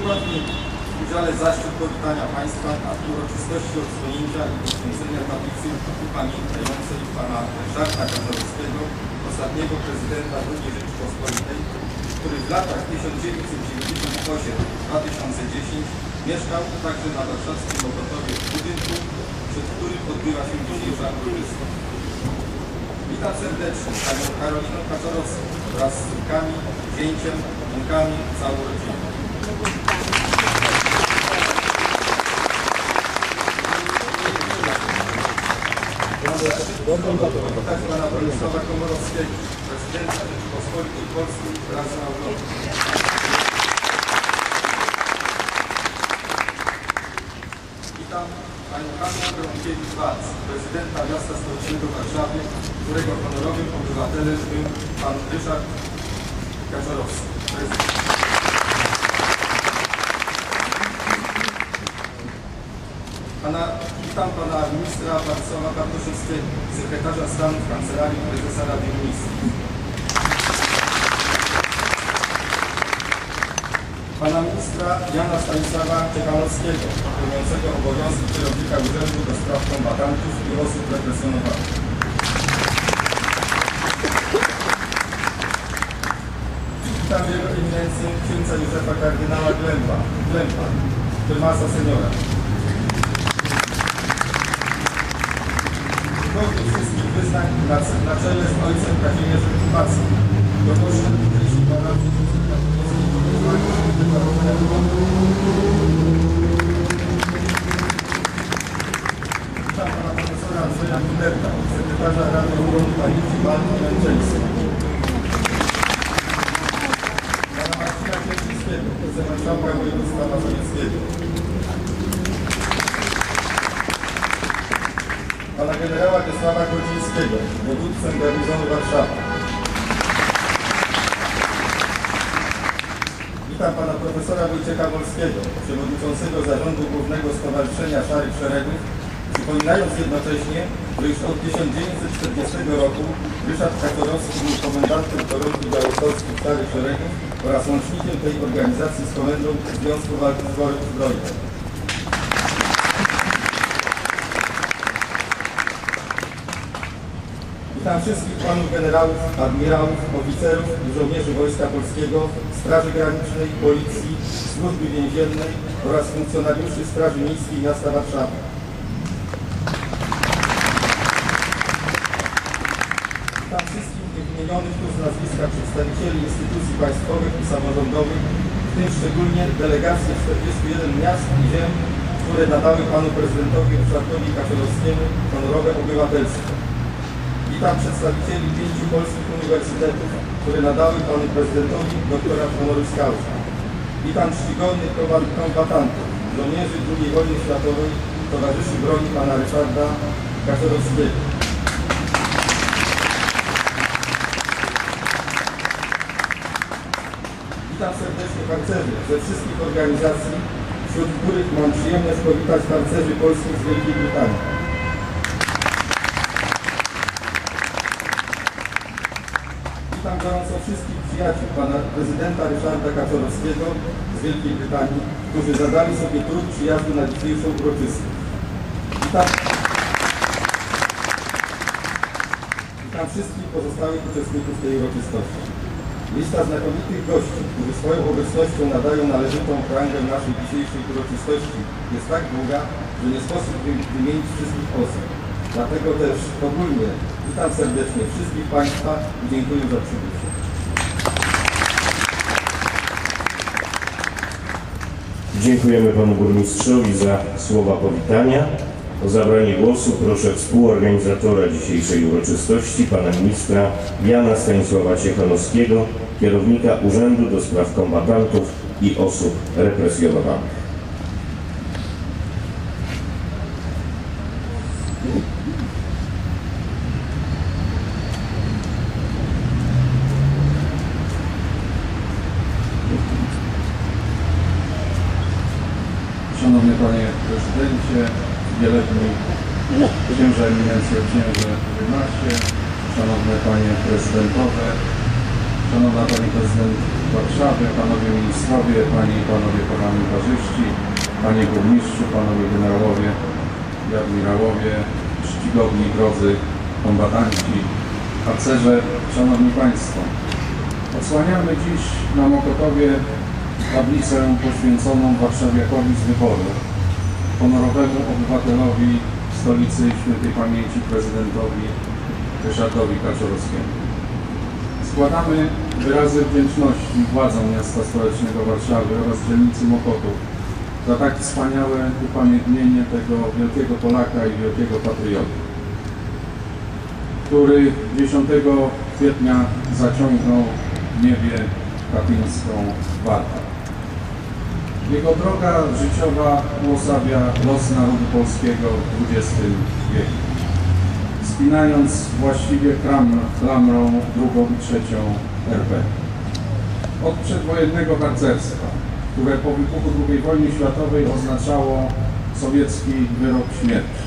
Mi w udziale zaszczyt powitania Państwa na uroczystości odsłonięcia i poświęcenia tablicy upamiętniającej Pana Ryszarda Kazałowskiego, ostatniego prezydenta II Rzeczypospolitej, który w latach 1998-2010 mieszkał także na warszawskim Mokotowie w budynku, przed którym odbywa się dzisiejsza uroczystość. Witam serdecznie Panią Karolinę Kaczorowską wraz z córkami, zięciem, wnukami, całą rodziną. Powitać Pana Bronisława Komorowskiego, Prezydenta Rzeczypospolitej Polskiej wraz z małżonką. Witam Panią Hannę Gronkiewicz-Walc, Prezydenta Miasta Stołecznego Warszawy, którego honorowym obywatelem był Pan Ryszard Kaczorowski. Prezydent. Pana, witam Pana Ministra Władysława Bartoszewskiego, Sekretarza Stanu w Kancelarii Prezesa Rady Ministrów. Pana Ministra Jana Stanisława Ciekanowskiego, pełniącego obowiązki kierownika Urzędu do Spraw Kombatantów i Osób Represjonowanych. Witam Jego Eminencję księdza Józefa Kardynała Glemba, Glemba, prymasa seniora. Wszystkich wyznań na, na czele z ojcem Kazimierzem Kubackim. Proszę, jeśli Pana Witam Pana Profesora Andrzeja Minerka, sekretarza Rady Urząd Panici Walki Męczeńskiej. Pana Marcina Kierczyńskiego, wicemarszałka województwa mazowieckiego. Generała Wiesława Grodzińskiego, dowódcę garnizonu Warszawa. Witam pana profesora Wojciecha Wolskiego, przewodniczącego zarządu Głównego Stowarzyszenia Szarych Szeregów, przypominając jednocześnie, że już od 1940 roku Ryszard Kaczorowski był komendantem Torontu Białostockim Szarych Szeregów oraz łącznikiem tej organizacji z Komendą Związku Walki Zbrojnych. Witam wszystkich panów generałów, admirałów, oficerów i żołnierzy Wojska Polskiego, Straży Granicznej, Policji, Służby Więziennej oraz funkcjonariuszy Straży Miejskiej Miasta Warszawy. Witam wszystkich wymienionych tu z nazwiska przedstawicieli instytucji państwowych i samorządowych, w tym szczególnie delegacje 41 miast i ziem, które nadały panu prezydentowi Ryszardowi Kaczorowskiemu honorowe obywatelstwo. Witam przedstawicieli pięciu polskich uniwersytetów, które nadały panu prezydentowi doktorat honoris causa. Witam czcigodnych kombat- kombatantów, żołnierzy II wojny światowej, towarzyszy broni pana Ryszarda Kaczorowskiego. Witam serdecznie harcerzy ze wszystkich organizacji, wśród których mam przyjemność powitać harcerzy polskich z Wielkiej Brytanii. Gorąco wszystkich przyjaciół pana prezydenta Ryszarda Kaczorowskiego z Wielkiej Brytanii, którzy zadali sobie trud przyjazdu na dzisiejszą uroczystość. Witam, witam wszystkich pozostałych uczestników tej uroczystości. Lista znakomitych gości, którzy swoją obecnością nadają należytą rangę naszej dzisiejszej uroczystości jest tak długa, że nie sposób wy- wymienić wszystkich osób. Dlatego też ogólnie witam serdecznie wszystkich Państwa i dziękuję za przybycie. Dziękujemy panu burmistrzowi za słowa powitania. O zabranie głosu proszę współorganizatora dzisiejszej uroczystości, pana ministra Jana Stanisława Ciechanowskiego, kierownika Urzędu do Spraw Kombatantów i Osób Represjonowanych. Warszawy, panowie ministrowie, panie i panowie parlamentarzyści, panie burmistrzu, panowie generałowie i admirałowie, czcigodni drodzy kombatanci, harcerze, szanowni państwo. Odsłaniamy dziś na Mokotowie tablicę poświęconą warszawiakowi z wyboru, honorowemu obywatelowi stolicy świętej pamięci prezydentowi Ryszardowi Kaczorowskiemu. Składamy wyrazy wdzięczności władzom miasta stołecznego Warszawy oraz dzielnicy Mokotów za tak wspaniałe upamiętnienie tego wielkiego Polaka i wielkiego patrioty, który 10 kwietnia zaciągnął w niebie katyńską wartę. Jego droga życiowa uosabia los narodu polskiego w XX wieku spinając właściwie klamrą drugą i trzecią RP. Od przedwojennego harcerstwa, które po wybuchu II wojny światowej oznaczało sowiecki wyrok śmierci.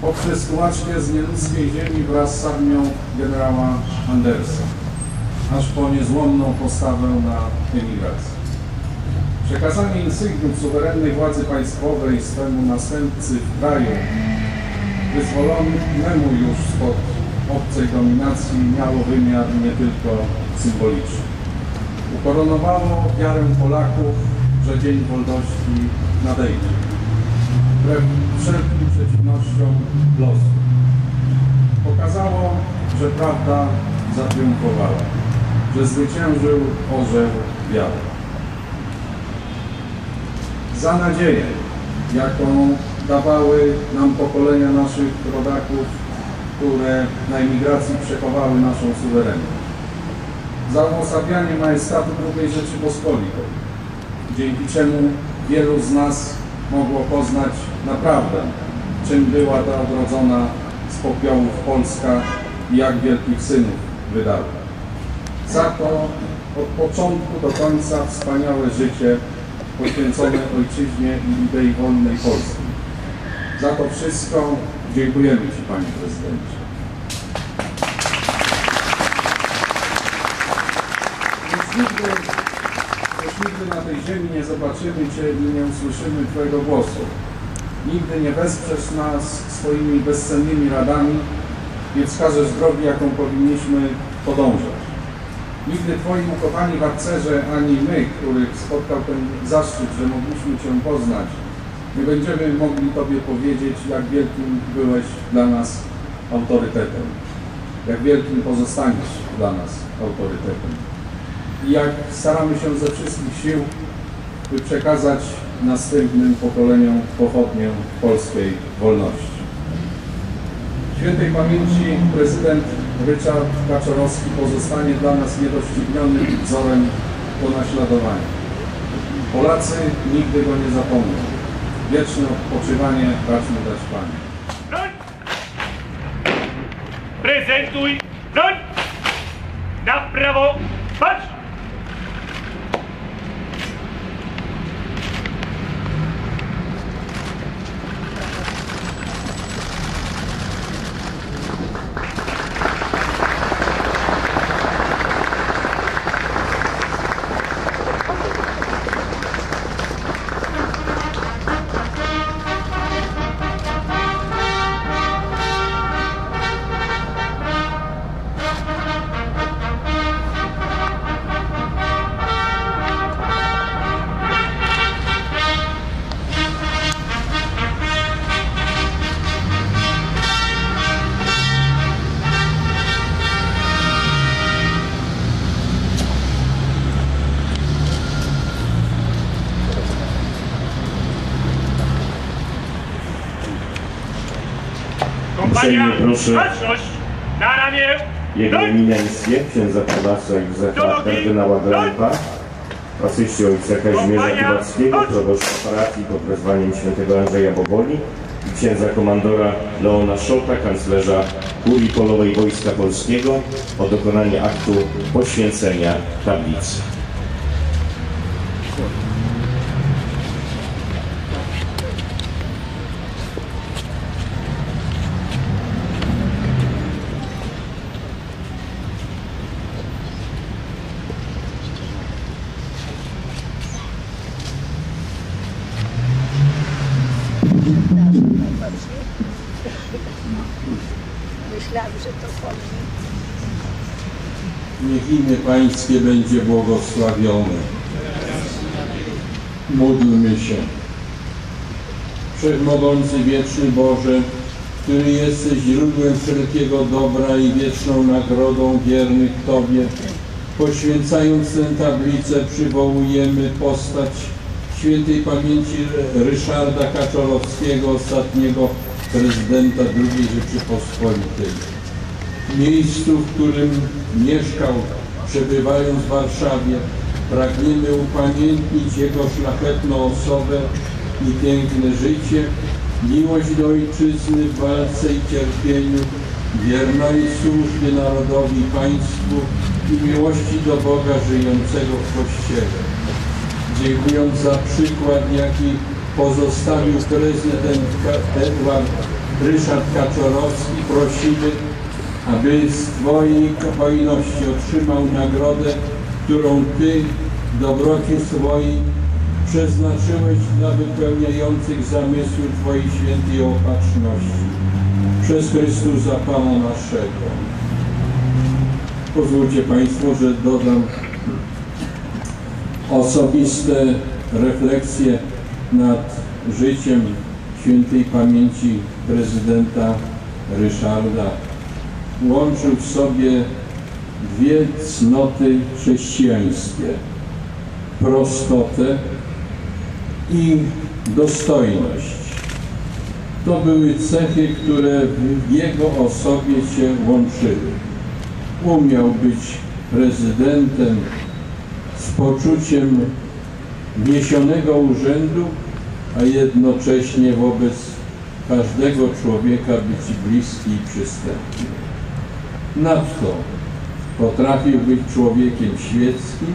Poprzez tułaczkę z nieludzkiej ziemi wraz z armią generała Andersa, aż po niezłomną postawę na emigracji. Przekazanie insygnium suwerennej władzy państwowej swemu następcy w kraju, wyzwolonemu już spod obcej dominacji miało wymiar nie tylko symboliczny. Ukoronowało wiarę Polaków, że Dzień Wolności nadejdzie. Wbrew wszelkim przeciwnościom losu. Pokazało, że prawda zatriumfowała, że zwyciężył orzeł wiary. Za nadzieję, jaką dawały nam pokolenia naszych rodaków, które na emigracji przechowały naszą suwerenność. Za uosabianie majestatu II Rzeczypospolitej, dzięki czemu wielu z nas mogło poznać naprawdę, czym była ta odrodzona z popiołów Polska i jak wielkich synów wydała. Za to od początku do końca wspaniałe życie poświęcone ojczyźnie i idei wolnej Polski. Za to wszystko dziękujemy Ci, Panie Prezydencie. Już nigdy, już nigdy na tej ziemi nie zobaczymy Cię i nie usłyszymy Twojego głosu. Nigdy nie wesprzesz nas swoimi bezcennymi radami, nie wskażesz drogi, jaką powinniśmy podążać. Nigdy Twoi ukochani harcerze, ani my, których spotkał ten zaszczyt, że mogliśmy Cię poznać, nie będziemy mogli Tobie powiedzieć, jak wielkim byłeś dla nas autorytetem, jak wielkim pozostaniesz dla nas autorytetem i jak staramy się ze wszystkich sił, by przekazać następnym pokoleniom pochodnię polskiej wolności. Świętej pamięci prezydent Ryszard Kaczorowski pozostanie dla nas niedoścignionym wzorem do naśladowania. Polacy nigdy go nie zapomną. Wieczne odpoczywanie racz mu dać Panie. Prezentuj broń! Na prawo, patrz! Uprzejmie proszę. baczność! Na ramię! Jego eminencję, księdza prałasa Józefa kardynała Galępa, asyście ojca Kazimierza! Kubackiego, proboszcza parafii pod wezwaniem świętego Andrzeja Boboli i księdza komandora Leona Szota, kanclerza Kurii Polowej Wojska Polskiego o dokonanie aktu poświęcenia tablicy. Myślałam, że to chodzi. Niech imię Pańskie będzie błogosławione. Módlmy się. Wszechmogący wieczny Boże, który jesteś źródłem wszelkiego dobra i wieczną nagrodą wiernych Tobie, poświęcając tę tablicę przywołujemy postać świętej pamięci Ryszarda Kaczorowskiego, ostatniego prezydenta II Rzeczypospolitej miejscu, w którym mieszkał, przebywając w Warszawie, pragniemy upamiętnić jego szlachetną osobę i piękne życie, miłość do ojczyzny w walce i cierpieniu, wierność służby narodowi i państwu i miłości do Boga żyjącego w Kościele. Dziękując za przykład, jaki pozostawił prezydent Edward Ryszard Kaczorowski, prosimy, aby z Twojej hojności otrzymał nagrodę, którą Ty w dobroci swojej przeznaczyłeś dla wypełniających zamysły Twojej świętej opatrzności. Przez Chrystusa Pana naszego. Pozwólcie Państwo, że dodam osobiste refleksje nad życiem świętej pamięci prezydenta Ryszarda łączył w sobie dwie cnoty chrześcijańskie. Prostotę i dostojność. To były cechy, które w jego osobie się łączyły. Umiał być prezydentem z poczuciem niesionego urzędu, a jednocześnie wobec każdego człowieka być bliski i przystępny. Nadto potrafił być człowiekiem świeckim,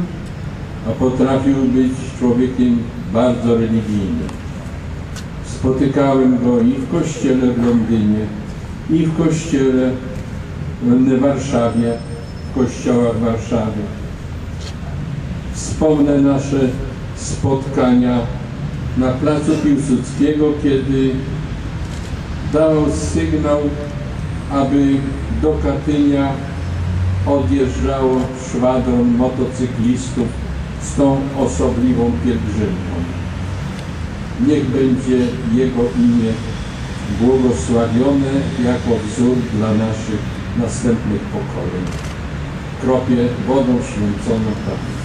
a potrafił być człowiekiem bardzo religijnym. Spotykałem go i w kościele w Londynie, i w kościele w Warszawie, w kościołach w Warszawie. Wspomnę nasze spotkania na placu Piłsudskiego, kiedy dał sygnał, aby do Katynia odjeżdżało szwadron motocyklistów z tą osobliwą pielgrzymką. Niech będzie Jego imię błogosławione jako wzór dla naszych następnych pokoleń. Kropię wodą święconą tablicy.